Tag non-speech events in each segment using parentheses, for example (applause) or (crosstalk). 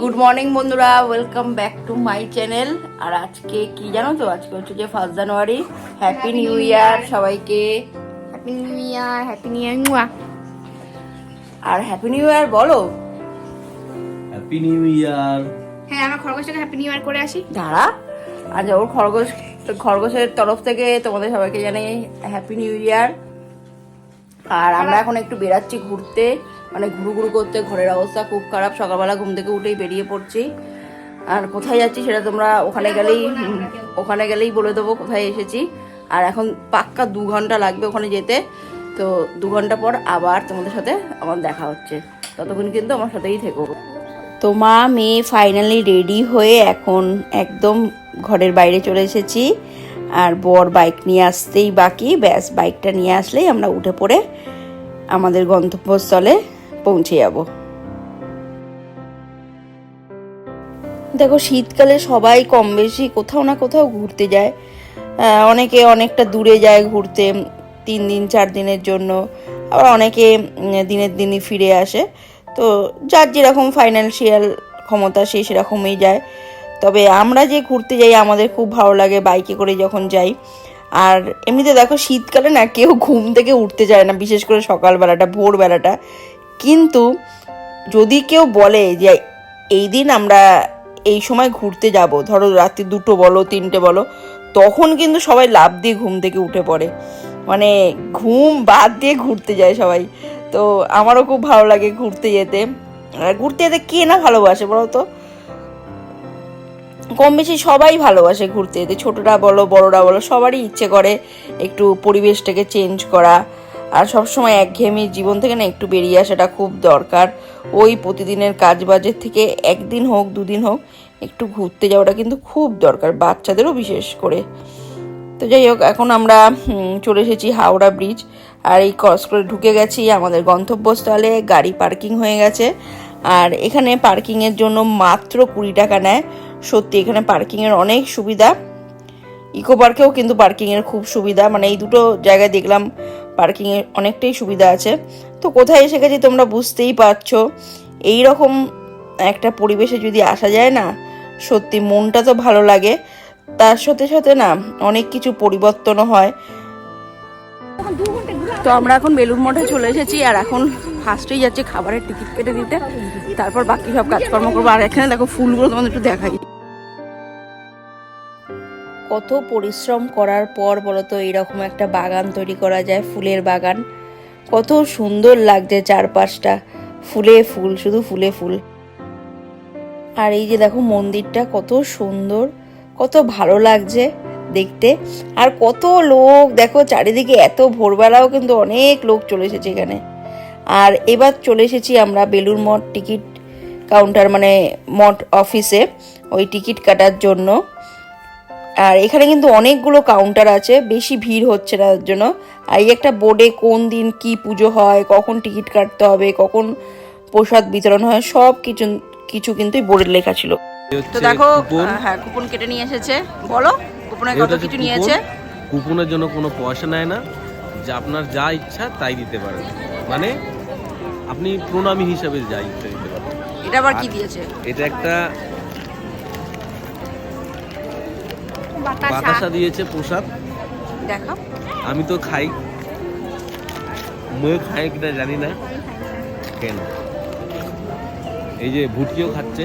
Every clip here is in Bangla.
গুড মর্নিং বন্ধুরা। Welcome back to my channel আর আজকে কি জানো তো? আজকে হচ্ছে যে first January happy new year সবাইকে। Happy new year happy new year আর হ্যাপি নিউ ইয়ার বলো। হ্যাপি নিউ ইয়ার হ্যাঁ আমরা খরগোশটাকে হ্যাপি নিউ ইয়ার করে আসি। দাঁড়া। আজ ওর খরগোশ খরগোশের তরফ থেকে তোমাদের সবাইকে জানাই হ্যাপি নিউ ইয়ার আর আমরা এখন একটু বেরাচ্ছি ঘুরতে। মানে ঘুরু ঘুরু করতে, ঘরের অবস্থা খুব খারাপ। সকালবেলা ঘুম থেকে উঠেই বেরিয়ে পড়ছি। আর কোথায় যাচ্ছি সেটা তোমরা ওখানে গেলেই ওখানে গেলেই বলে দেবো কোথায় এসেছি। আর এখন পাক্কা দু ঘণ্টা লাগবে ওখানে যেতে। তো দু ঘণ্টা পর আবার তোমাদের সাথে আমার দেখা হচ্ছে। ততক্ষণ কিন্তু আমার সাথেই থেকো। তো মা, মেয়ে ফাইনালি রেডি হয়ে এখন একদম ঘরের বাইরে চলে এসেছি। আর বর বাইক নিয়ে আসতেই বাকি। ব্যাস বাইকটা নিয়ে আসলেই আমরা উঠে পড়ে আমাদের গন্তব্যস্থলে। পৌঁছে যাব দেখো, শীতকালে সবাই কম বেশি কোথাও না কোথাও ঘুরতে যায়। অনেকে অনেকটা দূরে যায় ঘুরতে, তিন দিন, চার দিনের জন্য। আবার অনেকে দিনের দিনই ফিরে আসে। তো যার যেরকম ফাইন্যান্সিয়াল ক্ষমতা, সে সেরকমই যায়। তবে আমরা যে ঘুরতে যাই, আমাদের খুব ভালো লাগে বাইকে করে যখন যাই। আর এমনিতে দেখো, শীতকালে না কেউ ঘুম থেকে উঠতে চায় না, বিশেষ করে সকালবেলাটা, ভোরবেলাটা। কিন্তু যদি কেউ বলে যে, এই দিন আমরা এই সময় ঘুরতে যাব, ধরো রাত্রি দুটো বলো, তিনটে বলো, তখন কিন্তু সবাই লাভ দিয়ে ঘুম থেকে উঠে পড়ে। মানে ঘুম বাদ দিয়ে ঘুরতে যায় সবাই। তো আমারও খুব ভালো লাগে ঘুরতে যেতে। ঘুরতে যেতে কে না ভালোবাসে বলো তো? কম বেশি সবাই ভালোবাসে ঘুরতে যেতে। ছোটরা বলো, বড়রা বলো, সবারই ইচ্ছে করে একটু পরিবেশটাকে চেঞ্জ করা। আর সবসময় একঘেয়েমি জীবন থেকে না একটু বেরিয়ে আসাটা খুব দরকার। ওই প্রতিদিনের কাজ বাজের থেকে একদিন হোক, দুদিন হোক, একটু ঘুরতে যাওয়াটা কিন্তু খুব দরকার, বাচ্চাদেরও বিশেষ করে। তো যাই হোক, এখন আমরা চলে এসেছি হাওড়া ব্রিজ। আর এই ক্রস করে ঢুকে গেছি আমাদের গন্তব্যস্থলে, গাড়ি পার্কিং হয়ে গেছে। আর এখানে পার্কিংয়ের জন্য মাত্র কুড়ি টাকা নেয়। সত্যি, এখানে পার্কিংয়ের অনেক সুবিধা। ইকো পার্কেও কিন্তু পার্কিংয়ের খুব সুবিধা। মানে এই দুটো জায়গায় দেখলাম পার্কিংয়ের অনেকটাই সুবিধা আছে। তো কোথায় এসে গেছি তোমরা বুঝতেই পারছ। এই রকম একটা পরিবেশে যদি আসা যায় না, সত্যি মনটা তো ভালো লাগে। তার সাথে সাথে না অনেক কিছু পরিবর্তনও হয়। তো আমরা এখন বেলুর মঠে চলে এসেছি আর এখন ফার্স্টেই যাচ্ছি খাবারের টিকিট কেটে দিতে। তারপর বাকি সব কাজকর্ম করব। আর এখানে দেখো ফুলগুলো তোমাদের একটু দেখাই। কত পরিশ্রম করার পর বলতো এরকম একটা বাগান তৈরি করা যায়, ফুলের বাগান। কত সুন্দর লাগছে চারপাশটা। ফুলে ফুল, শুধু ফুলে ফুল। আর এই যে দেখো মন্দিরটা কত সুন্দর, কত ভালো লাগছে দেখতে। আর কত লোক, দেখো চারিদিকে এত ভোরবেলাও কিন্তু অনেক লোক চলে এসেছে এখানে। আর এবার চলে এসেছি আমরা বেলুর মঠ টিকিট কাউন্টার মানে মঠ অফিসে, ওই টিকিট কাটার জন্য। আর এখানে কিন্তু অনেকগুলো কাউন্টার আছে বেশি ভিড় হচ্ছে না তার জন্য। আর এই একটা বোর্ডে কোন দিন কি পুজো হয় কখন টিকিট কাটতে হবে কখন প্রসাদ বিতরণ হয় সব কিছু কিছু কিন্তু বোর্ডে লেখা ছিল। তো দেখো হ্যাঁ কুপন কেটে নিয়ে এসেছে। বলো কুপনে এটা কত কিছু নিয়েছে? কুপনের জন্য কোনো পয়সা নেয় না। যে আপনার যা ইচ্ছা তাই দিতে পারেন। মানে আপনি প্রণামী হিসাবে যা ইচ্ছা দিতে পারেন। এটা আবার কি দিয়েছে? এটা একটা বাতাসা। দিয়েছে প্রসাদ। দেখো। আমি তো খাই। মই খাই কিনা জানি না। কেন? এই যে ভুটকিও খাচ্ছে।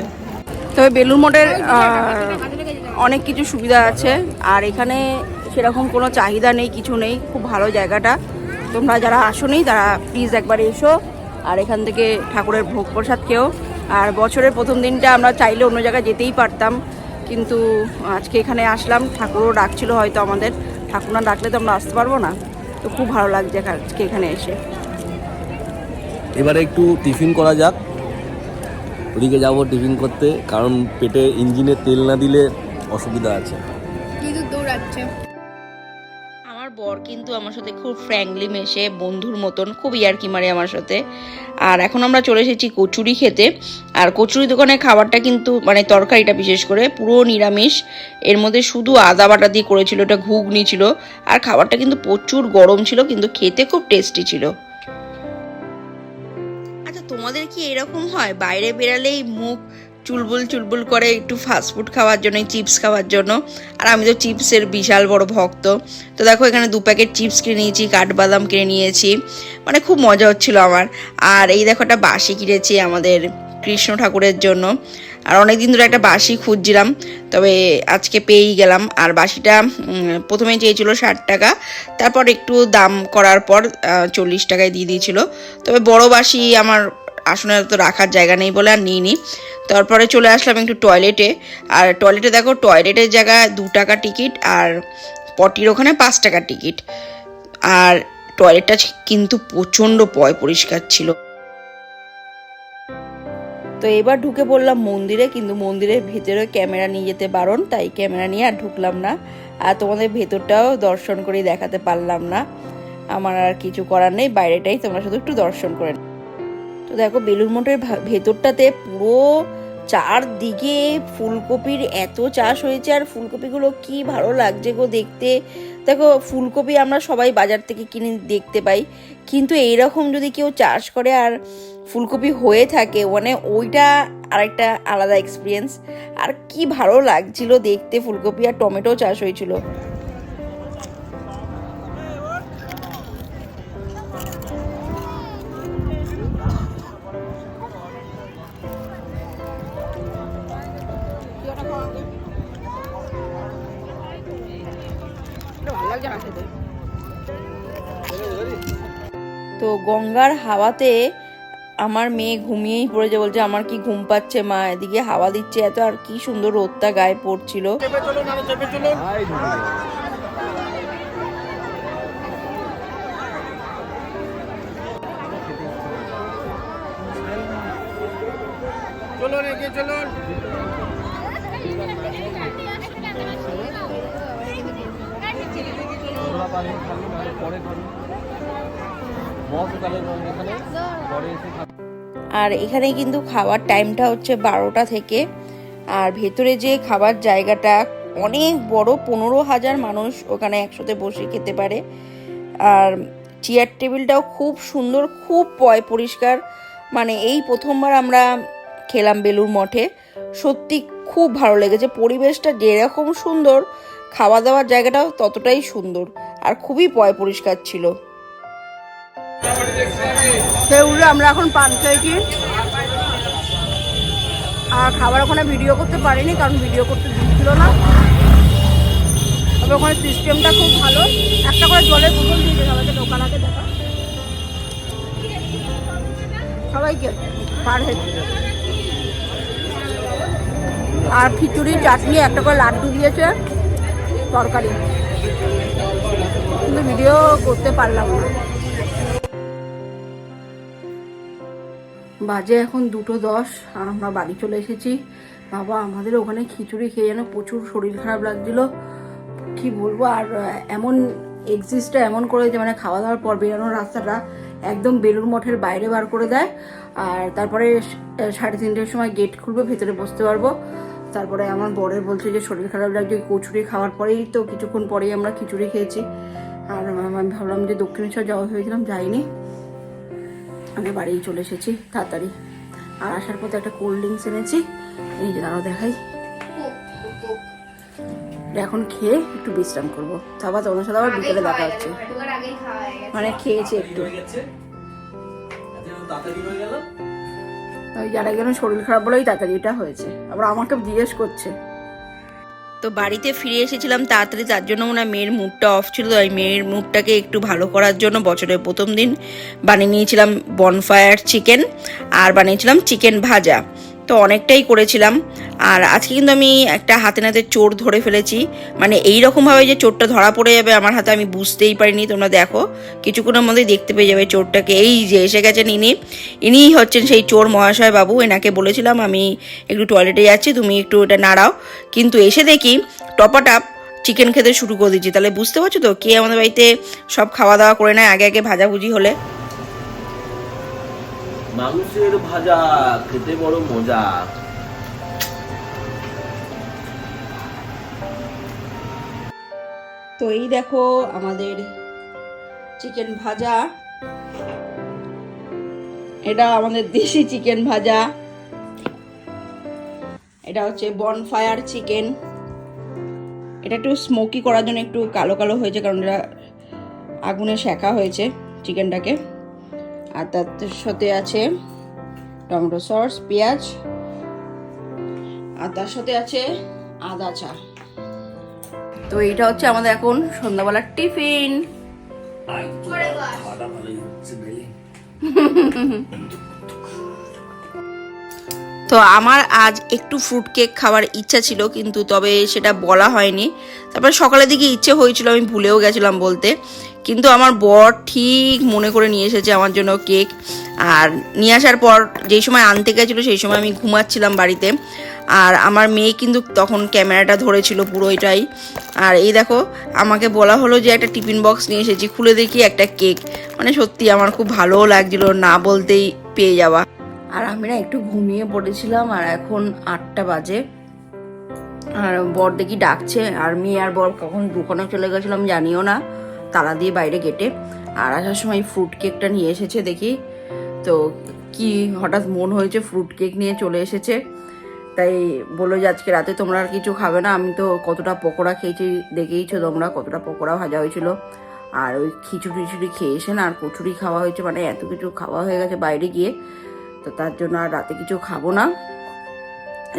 তবে বেলুর আহ, অনেক কিছু সুবিধা আছে। আর এখানে সেরকম কোনো চাহিদা নেই কিছু নেই খুব ভালো জায়গাটা। তোমরা যারা আসোনি তারা প্লিজ একবার এসো। আর এখান থেকে ঠাকুরের ভোগ প্রসাদ খেও। আর বছরের প্রথম দিনটা আমরা চাইলে অন্য জায়গায় যেতেই পারতাম। কিন্তু আজকে এখানে আসলাম ঠাকুরও ডাকছিল হয়তো আমাদের। ঠাকুর না ডাকলে তো আমরা আসতে পারব না। তো খুব ভালো লাগছে আজকে এখানে এসে। এবারে একটু টিফিন করা যাক। ওদিকে যাব টিফিন করতে কারণ পেটে ইঞ্জিনে তেল না দিলে অসুবিধা আছে। কিন্তু দৌড়াচ্ছে। বর কিন্তু আমার সাথে খুব ফ্র্যাঙ্কলি মেশে, বন্ধুর মতন, খুব ইয়ার্কি মারে আমার সাথে। আর এখন আমরা চলে এসেছি কচুরি খেতে। আর কচুরি দোকানের খাবারটা কিন্তু মানে তরকারিটা বিশেষ করে, পুরো নিরামিষ। এর মধ্যে শুধু আদা বাটা দিয়ে করেছিল ওটা ঘুগনি ছিল। আর খাবারটা কিন্তু প্রচুর গরম ছিল, কিন্তু খেতে খুব টেস্টি ছিল। আচ্ছা তোমাদের কি এরকম হয়? বাইরে বেরালেই মুখ চুলবুল চুলবুল করে একটু ফাস্টফুড খাওয়ার জন্য চিপস খাওয়ার জন্য। আর আমি তো চিপসের বিশাল বড় ভক্ত। তো দেখো, এখানে দু প্যাকেট চিপস কিনে নিয়েছি, কাঠবাদাম কিনে নিয়েছি। মানে খুব মজা হচ্ছিল আমার। আর এই দেখো, একটা বাসি কিনেছি আমাদের কৃষ্ণ ঠাকুরের জন্য। আর অনেক দিন ধরে একটা বাসি খুঁজছিলাম, তবে আজকে পেয়েই গেলাম। আর বাসিটা প্রথমে চেয়েছিল ষাট টাকা। তারপর একটু দাম করার পর চল্লিশ টাকায় দিয়ে দিয়েছিল। তবে বড় বাসি আমার আসনে তো রাখার জায়গা নেই বলে আর নিইনি। তারপরে চলে আসলাম একটু টয়লেটে আর টয়লেটে দেখো টয়লেটের জায়গায় দু টাকা টিকিট আর পটির ওখানে পাঁচ টাকা টিকিট আর টয়লেটটা কিন্তু প্রচণ্ড পয় পরিষ্কার ছিল। তো এবার ঢুকে পড়লাম মন্দিরে, কিন্তু মন্দিরের ভেতরে ক্যামেরা নিয়ে যেতে বারণ, তাই ক্যামেরা নিয়ে আর ঢুকলাম না। আর তোমাদের ভেতরটাও দর্শন করে দেখাতে পারলাম না। আমার আর কিছু করার নেই, বাইরেটাই তোমরা শুধু একটু দর্শন করে। তো দেখো বেলুর মঠের ভেতরটাতে পুরো চারদিকে ফুলকপির এত চাষ হয়েছে, আর ফুলকপিগুলো কি ভালো লাগছে গো দেখতে। দেখো, ফুলকপি আমরা সবাই বাজার থেকে কিনে দেখতে পাই, কিন্তু এইরকম যদি কেউ চাষ করে আর ফুলকপি হয়ে থাকে মানে ওইটা আরেকটা আলাদা এক্সপিরিয়েন্স আর কি ভালো লাগছিল দেখতে ফুলকপি আর টমেটো চাষ হয়েছিল। তো গঙ্গার হাওয়াতে আমার মেয়ে ঘুমিয়েই পড়েছে বলছে আমার কি ঘুম পাচ্ছে মা? এদিকে হাওয়া দিচ্ছে এত আর কি সুন্দর রোদটা গায়ে পড়ছিল। চলুন এগিয়ে চলুন আর এখানে কিন্তু খাওয়ার টাইমটা হচ্ছে বারোটা থেকে। আর ভেতরে যে খাবার জায়গাটা, অনেক বড়, পনেরো হাজার মানুষ ওখানে একসাথে বসে খেতে পারে। আর চেয়ার টেবিলটাও খুব সুন্দর, খুব পয়, পরিষ্কার। মানে এই প্রথমবার আমরা খেলাম বেলুর মঠে। সত্যি খুব ভালো লেগেছে। পরিবেশটা যেরকম সুন্দর খাওয়া দাওয়ার জায়গাটাও ততটাই সুন্দর। আর খুবই পয় পরিষ্কার ছিল। সেগুলো আমরা এখন পান খেয়েছি আর খাবার ওখানে ভিডিও করতে পারিনি, কারণ ভিডিও করতে দিচ্ছিল না। তবে ওখানে সিস্টেমটা খুব ভালো। একটা করে জলের বোতল দিয়েছে সবাইকে দোকান আগে দেখা। সবাইকে, পার হেড আর খিচুড়ি চাটনি, একটা করে লাড্ডু দিয়েছে, তরকারি। কিন্তু ভিডিও করতে পারলাম না। বাজে এখন দুটো দশ, আর আমরা বাড়ি চলে এসেছি। বাবা, আমাদের ওখানে খিচুড়ি খেয়ে যেন প্রচুর শরীর খারাপ লাগছিল। কি বলব, আর এমন এক্সিস্টটা এমন করে যে মানে খাওয়া দাওয়ার পর বেরোনোর রাস্তাটা একদম বেলুর মঠের বাইরে বার করে দেয়। আর তারপরে সাড়ে তিনটের সময় গেট খুলবে, ভেতরে বসতে পারব। তারপরে আমার বরের বলছে যে, শরীর খারাপ লাগছে, কচুরি খাওয়ার পরেই তো কিছুক্ষণ পরেই আমরা খিচুড়ি খেয়েছি। আর আমি ভাবলাম যে দক্ষিণেশ্বর যাওয়া হয়েছিলাম, যাইনি। আমি বাড়ি চলে এসেছি, তাড়াতাড়ি। আর আসার পথে একটা কোল্ড ড্রিঙ্কস এনেছি। এই যে দাঁড়াও দেখাই। এখন খেয়ে একটু বিশ্রাম করব। তারপর তোমার সাথে আবার বিকেলে দেখা হচ্ছে। মানে খেয়েছি একটু। যারা গেলে শরীর খারাপ বলেই তাড়াতাড়ি এটা হয়েছে। আবার আমাকে জিজ্ঞেস করছে। তো বাড়িতে ফিরে এসেছিলাম তাড়াতাড়ি, তার জন্য হয় মেয়ের মুডটা অফ ছিল, তাই মেয়ের মুডটাকে একটু ভালো করার জন্য বছরের প্রথম দিন বানিয়ে নিয়েছিলাম বনফায়ার চিকেন আর বানিয়েছিলাম চিকেন ভাজা। তো অনেকটাই করেছিলাম। আর আজকে কিন্তু আমি একটা হাতে নাতে চোর ধরে ফেলেছি। মানে এই রকমভাবে যে চোরটা ধরা পড়ে যাবে আমার হাতে আমি বুঝতেই পারিনি, তোমরা দেখো। কিছুক্ষণের মধ্যেই দেখতে পেয়ে যাবে চোরটাকে। এই যে এসে গেছেন ইনি। ইনিই হচ্ছেন সেই চোর মহাশয় বাবু। এনাকে বলেছিলাম আমি একটু টয়লেটে যাচ্ছি, তুমি একটু এটা নাড়াও। কিন্তু এসে দেখি টপাটাপ চিকেন খেতে শুরু করে দিচ্ছি তাহলে বুঝতে পারছ তো কে আমাদের বাড়িতে সব খাওয়া দাওয়া করে নেয়? আগে আগে ভাজাভুজি হলে। মাংসের ভাজা, খেতে বড় মজা। তো এই দেখো আমাদের চিকেন ভাজা। এটা আমাদের দেশি চিকেন ভাজা। এটা হচ্ছে বনফায়ার চিকেন এটা একটু স্মোকি করার জন্য একটু কালো কালো হয়েছে, কারণ এটা আগুনে সেকা হয়েছে চিকেনটাকে আর তার সাথে আছে টমেটো সস পেঁয়াজ। আর তার সাথে আছে আদা চা। তো এইটা হচ্ছে আমাদের এখন সন্ধ্যাবেলার টিফিন। (laughs) তো আমার আজ একটু ফ্রুট কেক খাওয়ার ইচ্ছা ছিল, কিন্তু তবে সেটা বলা হয়নি। তারপরে সকালের দিকে ইচ্ছে হয়েছিল, আমি ভুলেও গেছিলাম বলতে। কিন্তু আমার বর ঠিক মনে করে নিয়ে এসেছে আমার জন্য কেক আর নিয়ে আসার পর যেই সময় আনতে গেছিল, সেই সময় আমি ঘুমাচ্ছিলাম বাড়িতে। আর আমার মেয়ে কিন্তু তখন ক্যামেরাটা ধরেছিল পুরোটাই আর এই দেখো, আমাকে বলা হলো যে একটা টিফিন বক্স নিয়ে এসেছি, খুলে দেখি একটা কেক মানে সত্যি আমার খুব ভালোও লাগছিল না বলতেই পেয়ে যাওয়া। আর আমি না একটু ঘুমিয়ে পড়েছিলাম আর এখন আটটা বাজে। আর বর দেখি ডাকছে? আর মেয়ে আর বর কখন দোকানে চলে গেছিলাম জানিও না। তালা দিয়ে বাইরে গেটে। আর আসার সময় ফ্রুট কেকটা নিয়ে এসেছে দেখি। তো কি হঠাৎ মন হয়েছে ফ্রুট কেক নিয়ে চলে এসেছে। তাই বলল যে আজকে রাতে তোমরা আর কিছু খাবে না। আমি তো কতটা পকোড়া খেয়েছি দেখেইছো তোমরা, কতটা পকোড়া ভাজা হয়েছিল। আর ওই খিচুড়ি টিচুড়ি খেয়েছেন আর কচুরি খাওয়া হয়েছে। মানে এত কিছু খাওয়া হয়ে গেছে বাইরে গিয়ে। তো তার জন্য আর রাতে কিছু খাব না।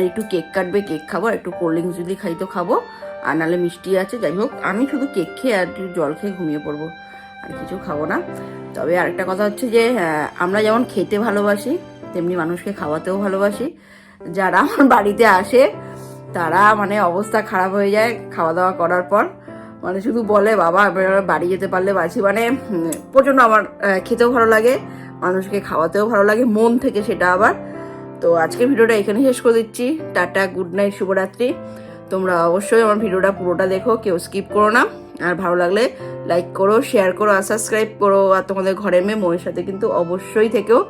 একটু কেক কাটবে, কেক খাব একটু কোল্ড ড্রিঙ্কস যদি খাই তো খাব। আর নাহলে মিষ্টি আছে, যাই হোক, আমি শুধু কেক খেয়ে আর একটু জল খেয়ে ঘুমিয়ে পড়ব। আর কিছু খাব না। তবে আরেকটা কথা হচ্ছে যে আমরা যেমন খেতে ভালোবাসি, তেমনি মানুষকে খাওয়াতেও ভালোবাসি। যারা আমার বাড়িতে আসে, তারা মানে অবস্থা খারাপ হয়ে যায় খাওয়া দাওয়া করার পর। মানে শুধু বলে, বাবা বাড়ি যেতে পারলে বাঁচি মানে প্রচণ্ড আমার খেতেও ভালো লাগে। মানুষকে খাওয়াতেও ভালো লাগে, মন থেকে সেটা আবার। তো আজকের ভিডিওটা এখানে শেষ করে দিচ্ছি। টাটা, গুড নাইট, শুভরাত্রি। তোমরা অবশ্যই আমার ভিডিওটা পুরোটা দেখো, কেউ স্কিপ করো না। আর ভালো লাগলে লাইক করো, শেয়ার করো, আর সাবস্ক্রাইব করো। আর তোমাদের ঘরের মেয়ে ময়ের সাথে কিন্তু অবশ্যই থেকেও।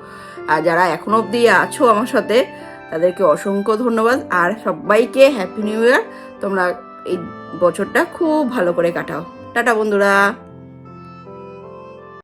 আর যারা এখনও অবধি আছো আমার সাথে, তাদেরকে অসংখ্য ধন্যবাদ। আর সবাইকে হ্যাপি নিউ ইয়ার তোমরা এই বছরটা খুব ভালো করে কাটাও। টাটা বন্ধুরা।